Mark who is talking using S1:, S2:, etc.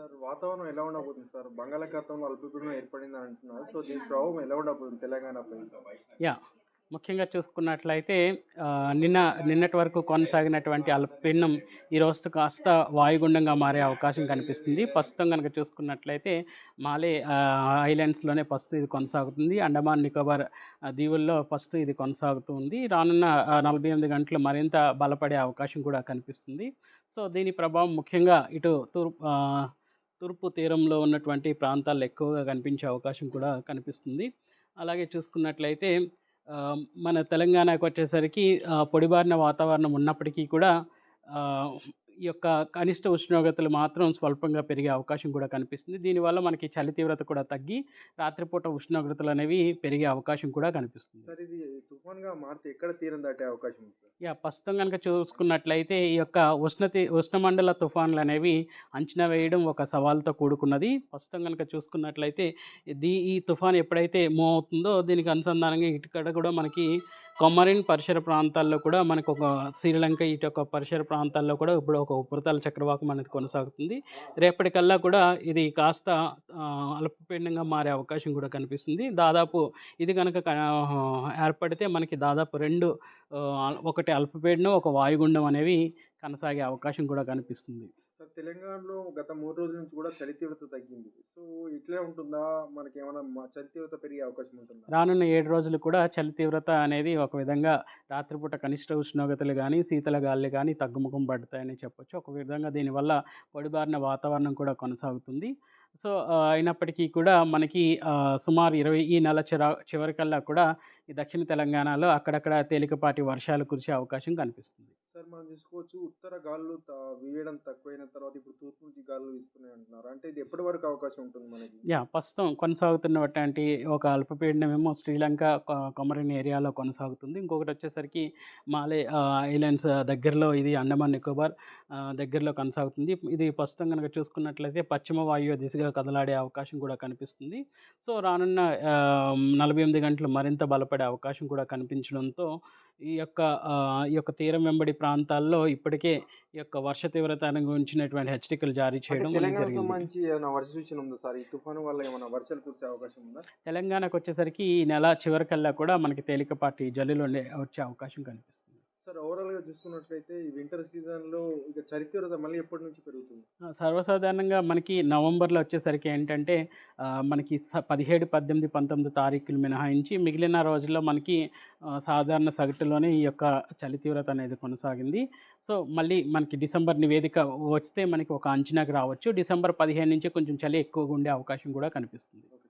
S1: Sir వాతావరణం ఎలా ఉండబోతుంది సార్? బంగాళాఖాతంలో అల్పపీడనం ఏర్పడింది అంటున్నారు. సో దీని ప్రభావం ఎలా ఉండబోతుంది తెలంగాణపై
S2: యా ముఖ్యంగా చూసుకున్నట్లయితే నిన్న నిన్నటి వరకు కొనసాగినటువంటి అల్పపీడనం ఈ రోజు కాస్త వాయుగుండంగా మారే అవకాశం కనిపిస్తుంది. ప్రస్తుతం కనుక చూసుకున్నట్లయితే మాలే ఐలాండ్స్లోనే ప్రస్తుతం ఇది కొనసాగుతుంది. అండమాన్ నికోబార్ దీవుల్లో ప్రస్తుతం ఇది కొనసాగుతుంది రానున్న నలభై ఎనిమిది గంటలు మరింత బలపడే అవకాశం కూడా కనిపిస్తుంది. సో దీని ప్రభావం ముఖ్యంగా ఇటు తూర్పు తూర్పు తీరంలో ఉన్నటువంటి ప్రాంతాల్లో ఎక్కువగా కనిపించే అవకాశం కూడా కనిపిస్తుంది. అలాగే చూసుకున్నట్లయితే మన తెలంగాణకు వచ్చేసరికి పొడిబారిన వాతావరణం ఉన్నప్పటికీ కూడా ఈ యొక్క కనిష్ట ఉష్ణోగ్రతలు మాత్రం స్వల్పంగా పెరిగే అవకాశం కూడా కనిపిస్తుంది. దీనివల్ల మనకి చలి తీవ్రత కూడా తగ్గి రాత్రిపూట ఉష్ణోగ్రతలు అనేవి పెరిగే అవకాశం కూడా కనిపిస్తుంది.
S1: సార్ ఇది తుఫాన్గా మారితే ఎక్కడ తీరం దాటే అవకాశం
S2: యా ప్రస్తుతం కనుక చూసుకున్నట్లయితే ఈ యొక్క ఉష్ణతి ఉష్ణమండల తుఫాన్లు అనేవి అంచనా వేయడం ఒక సవాల్తో కూడుకున్నది. ప్రస్తుతం కనుక చూసుకున్నట్లయితే దీ ఈ తుఫాన్ ఎప్పుడైతే మూవ్ అవుతుందో దీనికి అనుసంధానంగా ఇక్కడ కూడా మనకి కొమరిన్ పరిసర ప్రాంతాల్లో కూడా మనకు ఒక శ్రీలంక ఇటు యొక్క పరిసర ప్రాంతాల్లో కూడా ఇప్పుడు ఒక ఉపరితల చక్రవాకం అనేది కొనసాగుతుంది. రేపటికల్లా కూడా ఇది కాస్త ఆ, మారే అవకాశం కూడా కనిపిస్తుంది. దాదాపు ఇది కనుక ఏర్పడితే మనకి దాదాపు రెండు ఒకటి అల్పపీడనం ఒక వాయుగుండం అనేవి కొనసాగే అవకాశం కూడా కనిపిస్తుంది.
S1: తెలంగాణలో గత మూడు రోజుల నుంచి కూడా చలి తీవ్రత తగ్గింది. సో ఇట్లే ఉంటుందా? మనకి ఏమైనా చలి తీవ్రత పెరిగే అవకాశం ఉంటుందా?
S2: రానున్న ఏడు రోజులు కూడా చలి తీవ్రత అనేది ఒక విధంగా రాత్రిపూట కనిష్ట ఉష్ణోగ్రతలు కానీ శీతల గాలి కానీ తగ్గుముఖం పడతాయని చెప్పొచ్చు. ఒక విధంగా దీనివల్ల పొడిబారిన వాతావరణం కూడా కొనసాగుతుంది. సో అయినప్పటికీ కూడా మనకి సుమారు ఇరవై ఈ నెల చిరా చివరికల్లా కూడా ఈ దక్షిణ తెలంగాణలో అక్కడక్కడ తేలికపాటి వర్షాలు కురిసే అవకాశం కనిపిస్తుంది.
S1: మనం చూసుకోవచ్చు ఉత్తర గాలులు వీయడం తక్కువైన తర్వాత ఇప్పుడు తూర్పు నుంచి గాలులు వీస్తున్నాయి అంటున్నారు. అంటే ఇది ఎప్పటి వరకు అవకాశం ఉంటుంది మనకి?
S2: యా ప్రస్తుతం కొనసాగుతున్నటువంటి ఒక అల్పపీడనం ఏమో శ్రీలంక కొ- కొమరిన్ ఏరియాలో కొనసాగుతుంది. ఇంకొకటి వచ్చేసరికి మాలే ఐలాండ్స్ దగ్గరలో ఇది అండమాన్ నికోబార్ దగ్గరలో కొనసాగుతుంది. ఇది ప్రస్తుతం కనుక చూసుకున్నట్లయితే పశ్చిమ వాయువ్య దిశగా కదలాడే అవకాశం కూడా కనిపిస్తుంది. సో రానున్న నలభై ఎనిమిది గంటలు మరింత బలపడే అవకాశం కూడా కనిపించడంతో ఈ యొక్క ఈ యొక్క తీరం వెంబడి ప్రాంతం ప్రాంతాల్లో ఇప్పటికే ఈ యొక్క వర్ష తీవ్రత గురించినటువంటి హెచ్చరికలు జారీ చేయడం
S1: తెలంగాణ
S2: జరిగింది.
S1: సంబంధించి ఏమైనా వర్ష సూచన ఉందా సార్? ఈ తుఫాను వల్ల ఏమైనా వర్షాలు కురిసే అవకాశం ఉందా?
S2: తెలంగాణకు వచ్చేసరికి ఈ నెల చివరికల్లా కూడా మనకి తేలికపాటి జల్లులు ఉండే వచ్చే అవకాశం కనిపిస్తుంది.
S1: సార్ ఓవరాల్గా చూసుకున్నట్లయితే ఈ వింటర్ సీజన్లో ఇక చలి తీవ్రత మళ్ళీ ఎప్పటి నుంచి పెరుగుతుంది?
S2: సర్వసాధారణంగా మనకి నవంబర్లో వచ్చేసరికి ఏంటంటే మనకి పదిహేడు పద్దెనిమిది పంతొమ్మిది తారీఖులు మినహాయించి మిగిలిన రోజుల్లో మనకి సాధారణ సగటులోనే ఈ యొక్క చలి తీవ్రత అనేది కొనసాగింది. సో మళ్ళీ మనకి డిసెంబర్ నివేదిక వస్తే మనకి ఒక అంచనాకి రావచ్చు. డిసెంబర్ పదిహేను నుంచి కొంచెం చలి ఎక్కువగా ఉండే అవకాశం కూడా కనిపిస్తుంది.